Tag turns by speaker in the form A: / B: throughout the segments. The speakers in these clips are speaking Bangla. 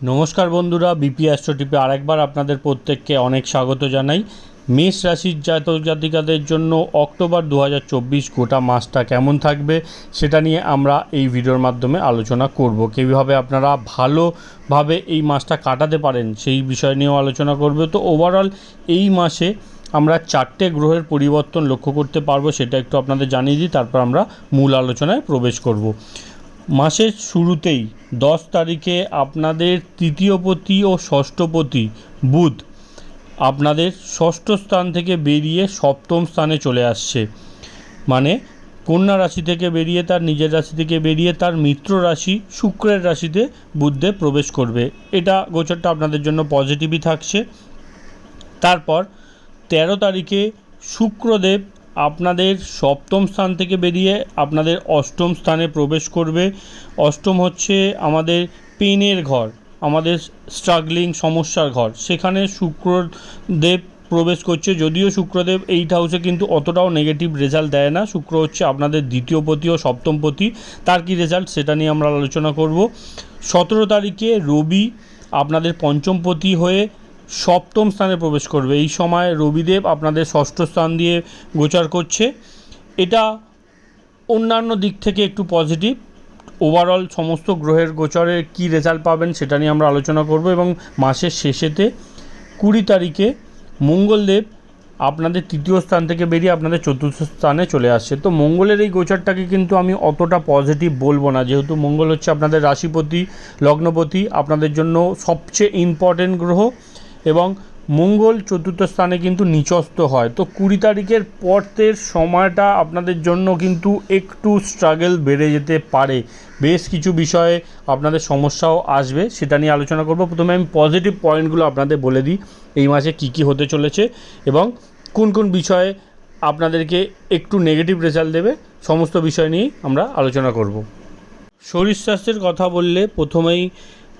A: নমস্কার বন্ধুরা, বিপি অ্যাস্ট্রোটিপে আরেকবার আপনাদের প্রত্যেককে অনেক স্বাগত জানাই। মেষ রাশির জাতক জাতিকাদের জন্য অক্টোবর দু হাজার চব্বিশ গোটা মাসটা কেমন থাকবে সেটা নিয়ে আমরা এই ভিডিওর মাধ্যমে আলোচনা করব। কীভাবে আপনারা ভালোভাবে এই মাসটা কাটাতে পারেন সেই বিষয় নিয়েও আলোচনা করবে। তো ওভারঅল এই মাসে আমরা চারটে গ্রহের পরিবর্তন লক্ষ্য করতে পারব সেটা একটু আপনাদের জানিয়ে দিই, তারপর আমরা মূল আলোচনায় প্রবেশ করব। মাসের শুরুতেই দশ তারিখে আপনাদের তৃতীয়পতি ও ষষ্ঠপতি বুধ আপনাদের ষষ্ঠ স্থান থেকে বেরিয়ে সপ্তম স্থানে চলে আসছে। মানে কন্যা রাশি থেকে বেরিয়ে তার নিজের রাশি থেকে বেরিয়ে তার মিত্র রাশি শুক্রের রাশিতে বুধে প্রবেশ করবে। এটা গোচরটা আপনাদের জন্য পজিটিভই থাকছে। তারপর তেরো তারিখে শুক্রদেব আপনাদের সপ্তম স্থান থেকে বেরিয়ে আপনাদের অষ্টম স্থানে প্রবেশ করবে। অষ্টম হচ্ছে আমাদের পেনের ঘর, আমাদের স্ট্রাগলিং সমস্যার ঘর। সেখানে শুক্রদেব প্রবেশ করছে, যদিও শুক্রদেব এইট হাউসে কিন্তু অতটাও নেগেটিভ রেজাল্ট দেয় না। শুক্র হচ্ছে আপনাদের দ্বিতীয় পতি ও সপ্তম পতি। তার কী রেজাল্ট সেটা নিয়ে আমরা আলোচনা করব। সতেরো তারিখে রবি আপনাদের পঞ্চম পতি হয়ে সপ্তম স্থানে প্রবেশ করবে। এই সময় রবিদেব আপনাদের ষষ্ঠ স্থান দিয়ে গোচার করছে। এটা অন্যান্য দিক থেকে একটু পজিটিভ ওভারঅল সমস্ত গ্রহের গোচরে কী রেজাল্ট পাবেন সেটা নিয়ে আমরা আলোচনা করব এবং মাসের শেষেতে কুড়ি তারিখে মঙ্গলদেব আপনাদের তৃতীয় স্থান থেকে বেরিয়ে আপনাদের চতুর্থ স্থানে চলে আসছে। তো মঙ্গলের এই গোচরটাকে কিন্তু আমি অতটা পজিটিভ বলব না। যেহেতু মঙ্গল হচ্ছে আপনাদের রাশিপতি, লগ্নপতি, আপনাদের জন্য সবচেয়ে ইম্পর্টেন্ট গ্রহ। এবং মঙ্গল চতুর্থ স্থানে কিন্তু নিচস্ত হয়। তো কুড়ি তারিখের পরের সময়টা আপনাদের জন্য কিন্তু একটু স্ট্রাগল বেড়ে যেতে পারে। বেশ কিছু বিষয়ে আপনাদের সমস্যাও আসবে, সেটা নিয়ে আলোচনা করব। প্রথমে আমি পজিটিভ পয়েন্টগুলো আপনাদের বলে দিই, এই মাসে কী কী হতে চলেছে এবং কোন কোন বিষয়ে আপনাদেরকে একটু নেগেটিভ রেজাল্ট দেবে, সমস্ত বিষয় নিয়েই আমরা আলোচনা করব। শরীর স্বাস্থ্যের কথা বললে প্রথমেই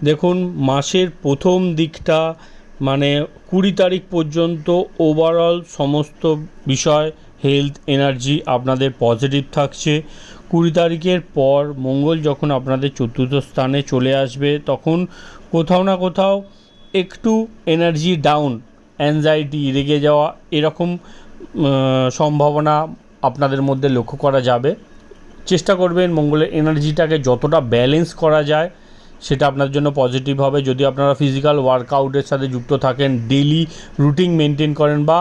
A: দেখুন, মাসের প্রথম দিকটা মানে কুড়ি তারিখ পর্যন্ত ওভারঅল সমস্ত বিষয় হেলথ এনার্জি আপনাদের পজিটিভ থাকছে। কুড়ি তারিখের পর মঙ্গল যখন আপনাদের চতুর্থ স্থানে চলে আসবে, তখন কোথাও না কোথাও একটু এনার্জি ডাউন অ্যাংজাইটি রেগে যাওয়া এরকম সম্ভাবনা আপনাদের মধ্যে লক্ষ্য করা যাবে। চেষ্টা করবেন মঙ্গলের এনার্জিটাকে যতটা ব্যালেন্স করা যায় সেটা আপনার জন্য পজিটিভ হবে। যদি আপনারা ফিজিক্যাল ওয়ার্কআউটের সাথে যুক্ত থাকেন ডেলি রুটিন মেনটেন করেন বা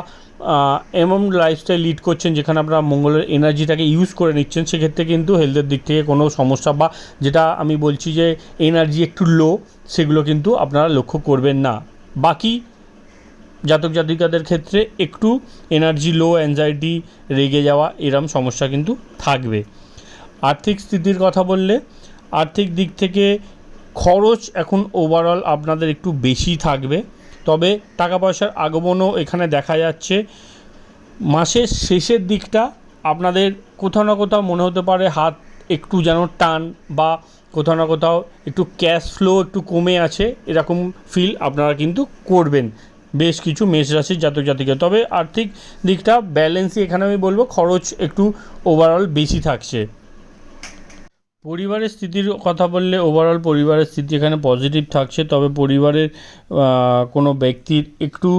A: এমন লাইফস্টাইল লিড করছেন যেখানে আপনারা মঙ্গলের এনার্জিটাকে ইউজ করে নিচ্ছেন, সেক্ষেত্রে কিন্তু হেলথের দিক থেকে কোনো সমস্যা বা যেটা আমি বলছি যে এনার্জি একটু লো সেগুলো কিন্তু আপনারা লক্ষ্য করবেন না। বাকি জাতক জাতিকাদের ক্ষেত্রে একটু এনার্জি লো অ্যাংজাইটি রেগে যাওয়া, এরম সমস্যা কিন্তু থাকবে। আর্থিক স্থিতির কথা বললে, আর্থিক দিক থেকে খরচ এখন ওভারঅল আপনাদের একটু বেশি থাকবে। তবে টাকা পয়সার আগমনও এখানে দেখা যাচ্ছে। মাসের শেষের দিকটা আপনাদের কোথাও না কোথাও মনে হতে পারে হাত একটু যেন টান বা কোথাও না কোথাও একটু ক্যাশ ফ্লো একটু কমে আছে, এরকম ফিল আপনারা কিন্তু করবেন। বেশ কিছু মেষ রাশির জাতক জাতিকা। তবে আর্থিক দিকটা ব্যালেন্সই এখানে আমি বলব, খরচ একটু ওভারঅল বেশি থাকছে। পরিবারের স্থিতির কথা বললে ওভারঅল পরিবারের স্থিতি এখানে পজিটিভ থাকছে, তবে পরিবারের কোনো ব্যক্তির একটু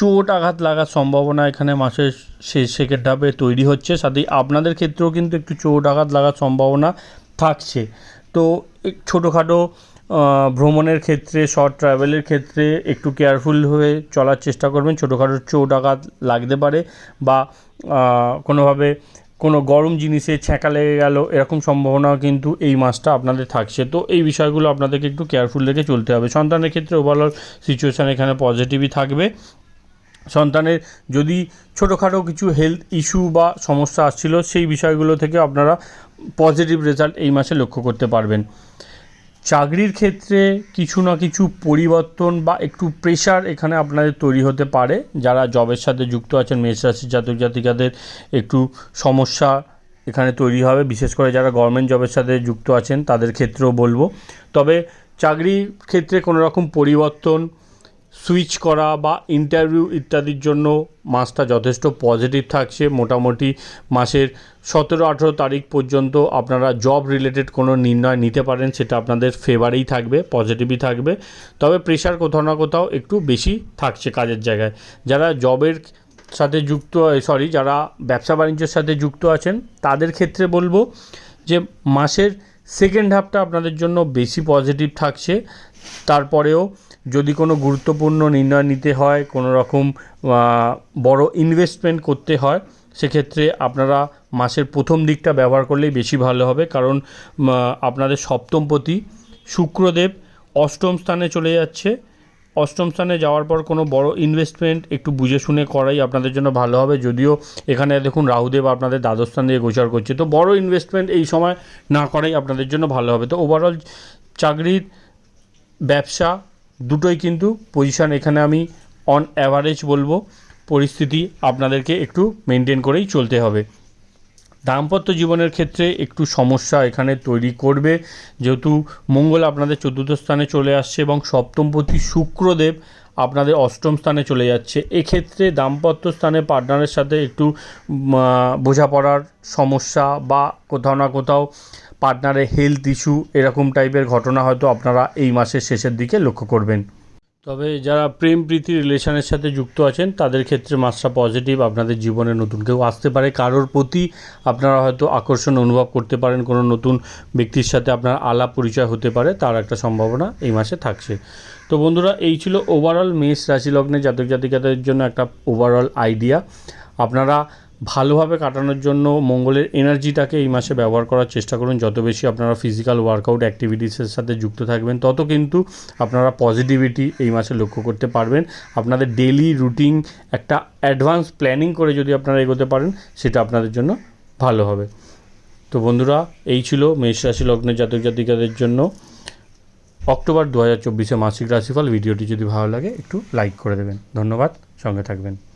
A: চোট আঘাত লাগার সম্ভাবনা এখানে মাসের শেষ সেকেন্ড ধাপে তৈরি হচ্ছে। সাথে আপনাদের ক্ষেত্রেও কিন্তু একটু চোট আঘাত লাগার সম্ভাবনা থাকছে। তো ছোটোখাটো ভ্রমণের ক্ষেত্রে শর্ট ট্রাভেলের ক্ষেত্রে একটু কেয়ারফুল হয়ে চলার চেষ্টা করবেন। ছোটোখাটো চোট আঘাত লাগতে পারে বা কোনোভাবে কোনো গরম জিনিসে ছ্যাঁকা লেগে গেল, এরকম সম্ভাবনাও কিন্তু এই মাসটা আপনাদের থাকছে। তো এই বিষয়গুলো আপনাদেরকে একটু কেয়ারফুল রেখে চলতে হবে। সন্তানের ক্ষেত্রে ওভারঅল সিচুয়েশান এখানে পজিটিভই থাকবে। সন্তানের যদি ছোটোখাটো কিছু হেলথ ইস্যু বা সমস্যা আসছিল, সেই বিষয়গুলো থেকে আপনারা পজিটিভ রেজাল্ট এই মাসে লক্ষ্য করতে পারবেন। চাকরির ক্ষেত্রে কিছু না কিছু পরিবর্তন বা একটু প্রেশার এখানে আপনাদের তৈরি হতে পারে। যারা জবের সাথে যুক্ত আছেন, মেষ রাশির জাতক জাতিকাদের একটু সমস্যা এখানে তৈরি হবে। বিশেষ করে যারা গভর্নমেন্ট জবের সাথে যুক্ত আছেন, তাদের ক্ষেত্রেও বলব। তবে চাকরির ক্ষেত্রে কোনো রকম পরিবর্তন সুইচ করা বা ইন্টারভিউ ইত্যাদির জন্য মাসটা যথেষ্ট পজিটিভ থাকছে। মোটামুটি মাসের সতেরো, আঠেরো তারিখ পর্যন্ত আপনারা জব রিলেটেড কোনো নির্ণয় নিতে পারেন, সেটা আপনাদের ফেভারেই থাকবে পজিটিভই থাকবে। তবে প্রেশার কোথাও না কোথাও একটু বেশি থাকছে কাজের জায়গায়। যারা জবের সাথে যুক্ত সরি যারা ব্যবসা বাণিজ্যের সাথে যুক্ত আছেন, তাদের ক্ষেত্রে বলব যে মাসের সেকেন্ড হাফটা আপনাদের জন্য বেশি পজিটিভ থাকছে। তারপরেও যদি কোনো গুরুত্বপূর্ণ নির্ণয় নিতে হয়, কোনো রকম বড় ইনভেস্টমেন্ট করতে হয়, সেক্ষেত্রে আপনারা মাসের প্রথম দিকটা ব্যবহার করলেই বেশি ভালো হবে। কারণ আপনাদের সপ্তমপতি শুক্রদেব অষ্টম স্থানে চলে যাচ্ছে। অষ্টম স্থানে যাওয়ার পর কোনো বড় ইনভেস্টমেন্ট একটু বুঝে শুনে করাই আপনাদের জন্য ভালো হবে। যদিও এখানে দেখুন রাহুদেব আপনাদের দ্বাদশ স্থান দিয়ে গোচর করছে। তো বড় ইনভেস্টমেন্ট এই সময় না করাই আপনাদের জন্য ভালো হবে। তো ওভারঅল চাকরির ব্যবসা দুটোই কিন্তু পজিশন এখানে আমি অন অ্যাভারেজ বলব। পরিস্থিতি আপনাদেরকে একটু মেনটেন করেই চলতে হবে। দাম্পত্য জীবনের ক্ষেত্রে একটু সমস্যা এখানে তৈরি করবে। যেহেতু মঙ্গল আপনাদের চতুর্থ স্থানে চলে আসছে এবং সপ্তমপতি শুক্রদেব আপনাদের অষ্টম স্থানে চলে যাচ্ছে। এক্ষেত্রে দাম্পত্য স্থানে পার্টনারের সাথে একটু বোঝাপড়ার সমস্যা বা কোথাও না কোথাও পার্টনারের হেলথ ইস্যু এরকম টাইপের ঘটনা হয়তো আপনারা এই মাসের শেষের দিকে লক্ষ্য করবেন। তবে যারা প্রেম, প্রীতি রিলেশনের সাথে যুক্ত আছেন, তাদের ক্ষেত্রে মাসটা পজিটিভ আপনাদের জীবনে নতুন কেউ আসতে পারে। কারোর প্রতি আপনারা হয়তো আকর্ষণ অনুভব করতে পারেন, কোনো নতুন ব্যক্তির সাথে আপনার আলাপ পরিচয় হতে পারে, তার একটা সম্ভাবনা এই মাসে থাকছে। তো বন্ধুরা, এই ছিল ওভারঅল মেষ রাশি লগ্নে জাতক জাতিকাদের জন্য একটা ওভারঅল আইডিয়া আপনারা ভালোভাবে কাটানোর জন্য মঙ্গলের এনার্জিটাকে এই মাসে ব্যবহার করার চেষ্টা করুন। যত বেশি আপনারা ফিজিক্যাল ওয়ার্কআউট অ্যাক্টিভিটিসের সাথে যুক্ত থাকবেন, তত কিন্তু আপনারা পজিটিভিটি এই মাসে লক্ষ্য করতে পারবেন। আপনাদের ডেলি রুটিন একটা অ্যাডভান্স প্ল্যানিং করে যদি আপনারা এগোতে পারেন, সেটা আপনাদের জন্য ভালো হবে। তো বন্ধুরা, এই ছিল মেষ রাশি লগ্নের জাতক জাতিকাদের জন্য অক্টোবর দু হাজার চব্বিশে মাসিক রাশিফল। ভিডিওটি যদি ভালো লাগে, একটু লাইক করে দেবেন। ধন্যবাদ। সঙ্গে থাকবেন।